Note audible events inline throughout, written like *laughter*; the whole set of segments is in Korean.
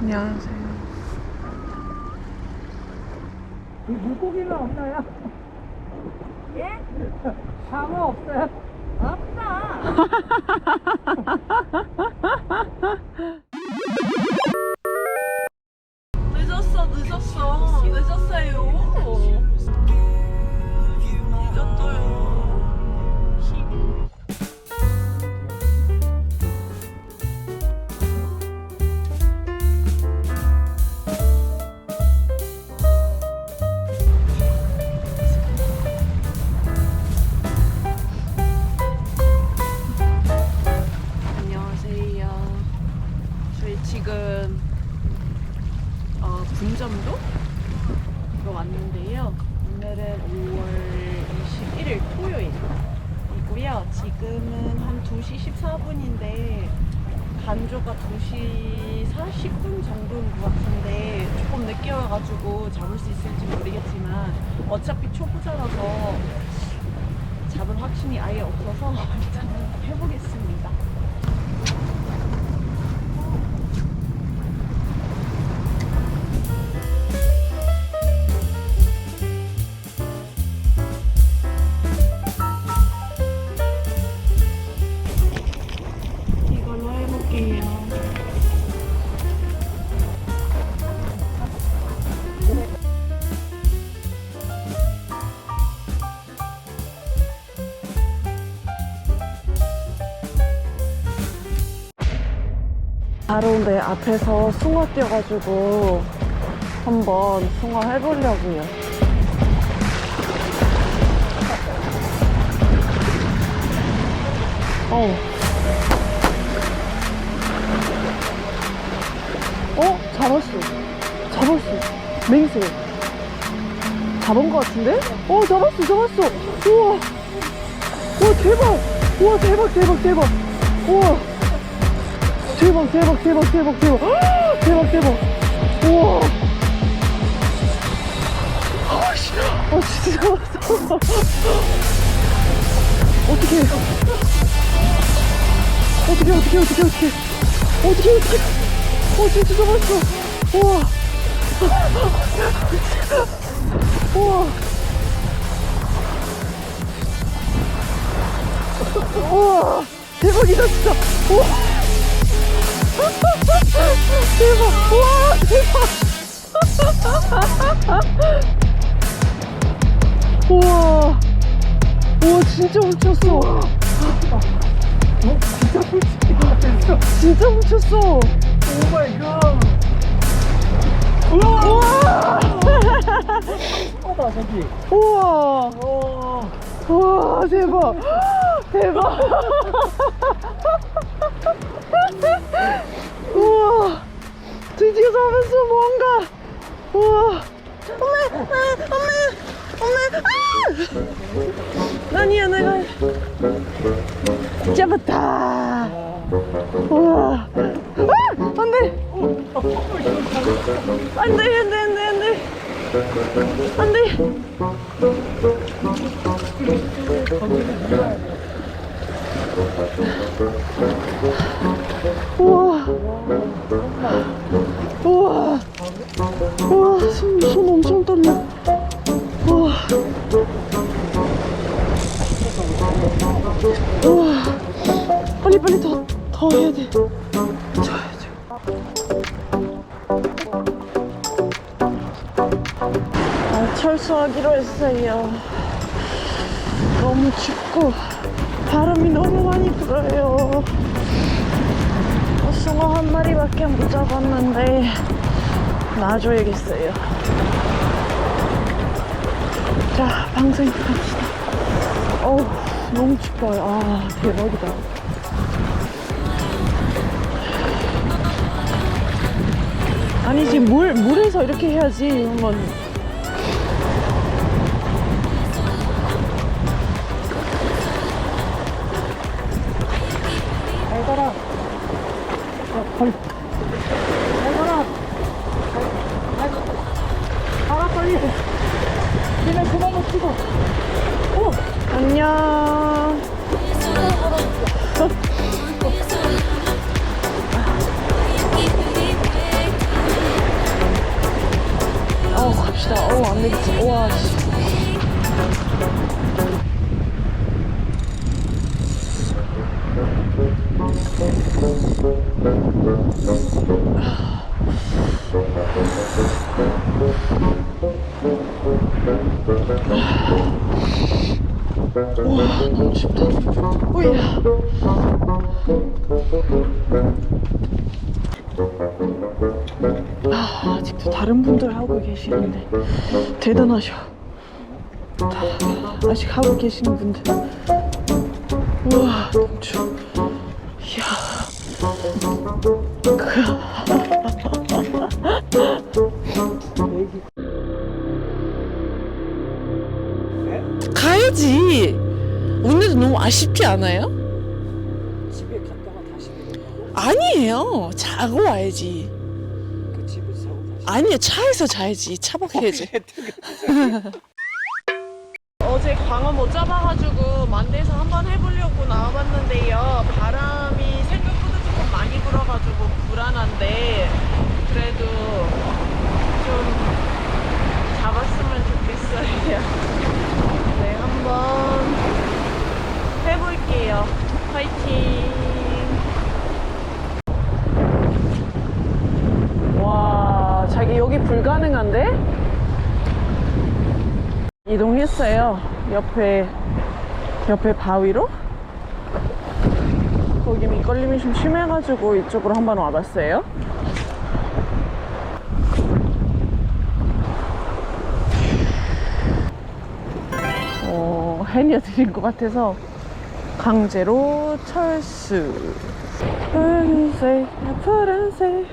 안녕하세요. 물고기는 없나요? 예? 상어 없어요? 없다. 늦었어, *laughs* *laughs* 분점도 로 왔는데요. 오늘은 5월 21일 토요일이고요. 지금은 한 2시 14분인데 간조가 2시 40분 정도인 것 같은데 조금 늦게 와가지고 잡을 수 있을지 모르겠지만 어차피 초보자라서 잡을 확신이 아예 없어서 *laughs* 일단은 해보겠습니다. 바로 내 앞에서 숭어 뛰어가지고 한번 숭어 해보려고요. 어. 어? 잡았어. 잡았어. 맹세. 잡은 것 같은데? 어, 잡았어, 잡았어. 우와. 우와, 대박. 우와, 대박, 대박, 대박. 우와. 대박, 대박, 대박, 대박, 대박. 헉, 대박, 대박. 우와. 아, 씨. 아, 진짜 잡았어. 어떻게. 어떻게, 어떻게, 어떻게, 어떻게. 어떻게, 어떻게. 어, 진짜 잡았어. 우와. 우와. 우와. 대박이다, 진짜. 우와. 대박. 우와, 대박. 우와. 우와, 진짜 훔쳤어. 어? 진짜 같았어. 진짜 훔쳤어. 오 마이 갓. 우와. 어봐 저기. 우와. 오. 우와 대박 대박 우와 드디어 잡았어 뭔가. 우와. 엄마 아, 엄마 엄마 아! 아니야 내가 잡았다. 우와. 아 안돼. 안돼 안돼 안돼 안돼. 안돼. 우와. 우와, 손, 손 엄청 떨려. 우와. 우와. 빨리, 빨리 더, 더 해야 돼. 쳐야지. 아, 철수하기로 했어요. 너무 춥고, 바람이 너무 많이 불어요. 어, 숭어 한 마리밖에 못 잡았는데 놔줘야겠어요. 자, 방송 갑시다. 어우, 너무 춥어요. 아, 대박이다. 아니지, 물, 물에서 이렇게 해야지. 한번. 빨리. 잘 가라. 잘, 잘 가라, 빨리. 니네 그만 못 찍어. 오! 안녕. *laughs* 어, 갑시다. 어, 안 되겠지. 와, 씨. 아, 아직도 다른 분들 하고 계시는데 대단하셔. 다, 아직 하고 계시는 분들. 우와 너무 이야 가야지. 오늘도 너무 아쉽지 않아요? 집에 갔다가 다시 내려가고? 아니에요. 자고 와야지. 그 집을 사고 다시 아니요 차에서 자야지. 차박해야지. *laughs* 어제 광어 못 잡아가지고 만대에서 한번 해보려고 나와봤는데요. 바람이 생각보다 조금 많이 불어가지고 불안한데 그래도 좀 잡았으면 좋겠어요 네 한번 해볼게요 파이팅 와, 자기 여기 불가능한데? 이동했어요. 옆에, 옆에 바위로? 거기 밑걸림이 좀 심해가지고 이쪽으로 한번 와봤어요. 어, 해녀들인 것 같아서 강제로 철수. 푸른색, 푸른색.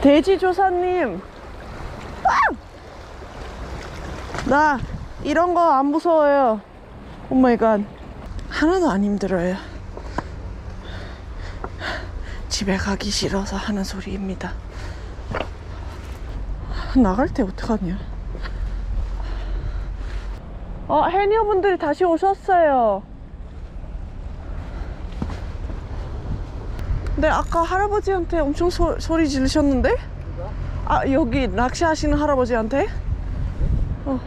돼지조사님. 아! 나 이런 거 안 무서워요. 오마이갓. 하나도 안 힘들어요. 집에 가기 싫어서 하는 소리입니다. 나갈 때 어떡하냐. 어, 해녀분들이 다시 오셨어요. 근데 아까 할아버지한테 엄청 소, 소리 지르셨는데? 아 여기 낚시하시는 할아버지한테? 어.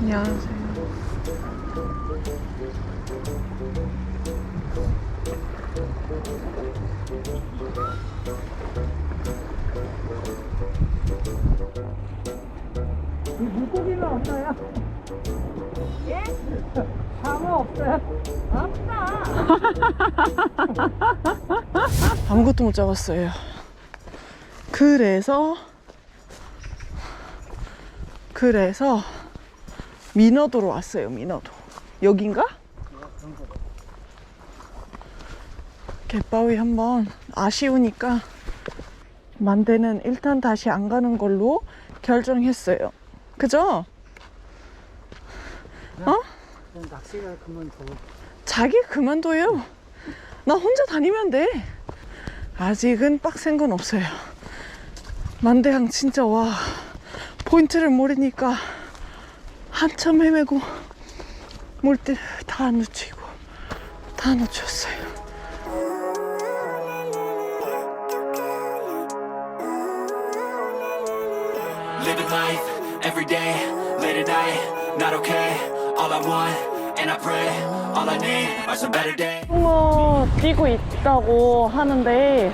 안녕하세요. 물고기는 없나요? 예? *laughs* 방어 없어요? *laughs* 아무것도 못 잡았어요. 그래서 그래서 민어도로 왔어요. 민어도 여긴가? 갯바위 한번 아쉬우니까 만대는 일단 다시 안 가는 걸로 결정했어요. 그죠? 어? 낚시가 그만 둬 자기 그만둬요. 나 혼자 다니면 돼. 아직은 빡센 건 없어요. 만대양 진짜 와 포인트를 모르니까 한참 헤매고 물때 다 놓치고 다 놓쳤어요. Living life every day, late at night, not okay. All I want, and I pray, all I need are some better days. 홍어 뛰고 있다고 하는데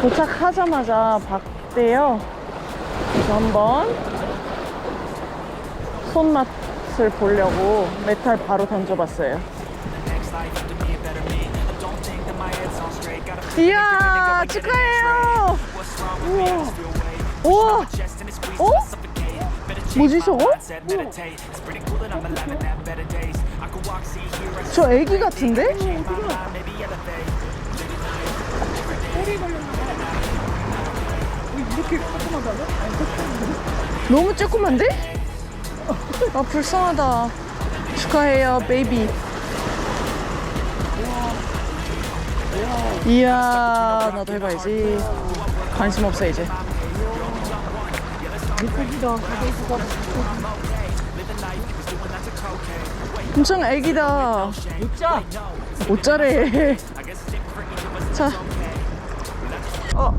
도착하자마자 봤대요. 그래서 한번 손맛을 보려고 메탈 바로 던져봤어요. 이야 축하해요. 우와 squeezes, 어? 뭐지 저거? 저 애기 같은데? 이렇게 조그마다고? 너무 조그만데? 아 불쌍하다. 축하해요 베이비. 이야 나도 해봐야지. 관심 없어 이제. 있어. 엄청 애기다. 진짜. 옷자래. 자. 어,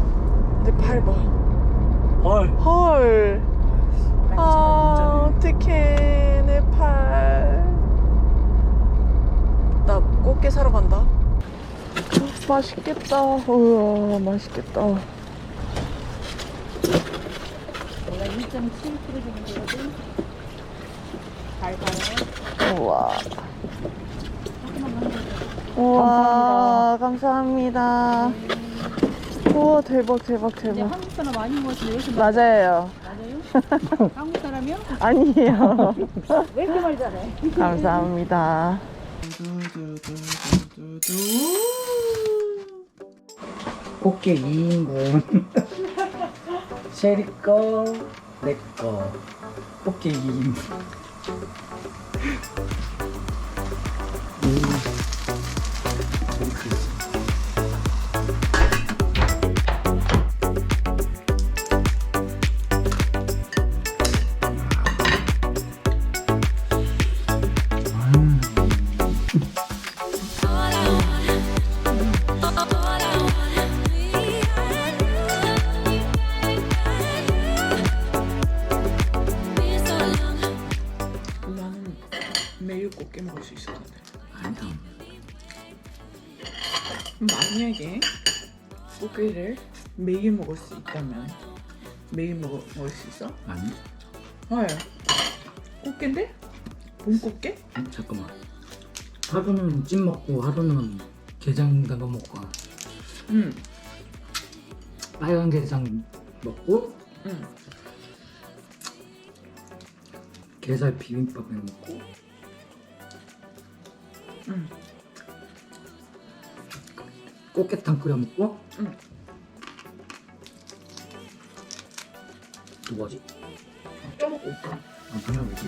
내 팔 봐. 헐. 헐. 아, 어떡해. 내 팔. 나 꽃게 사러 간다. 맛있겠다. 우와, 맛있겠다. 내가 1.7kg 정도 되거든. 잘 가요. 우와. 우와, 감사합니다. 우와, 대박, 대박, 이제 대박. 한국 사람 많이 먹었는데 왜 이렇게 맞아요. 맞아요? 한국 사람이요? *laughs* 아니에요. *laughs* 왜 이렇게 말 잘해? 감사합니다. 꽃게 2인분. 셰리 *laughs* 거, 내 거. 꽃게 2인분. 꽃게를 매일 먹을 수 있다면 매일 먹을, 먹을 수 있어? 아니? 헐. 꽃게인데? 봄 꽃게? 음, 잠깐만. 하루는 찜 먹고 하루는 게장 담가 먹고 응. 빨간 게장 먹고 응. 게살 비빔밥에 먹고 응. 꽃게탕 끓여 먹고 응. 뭐지? 쪄먹고. 아왜지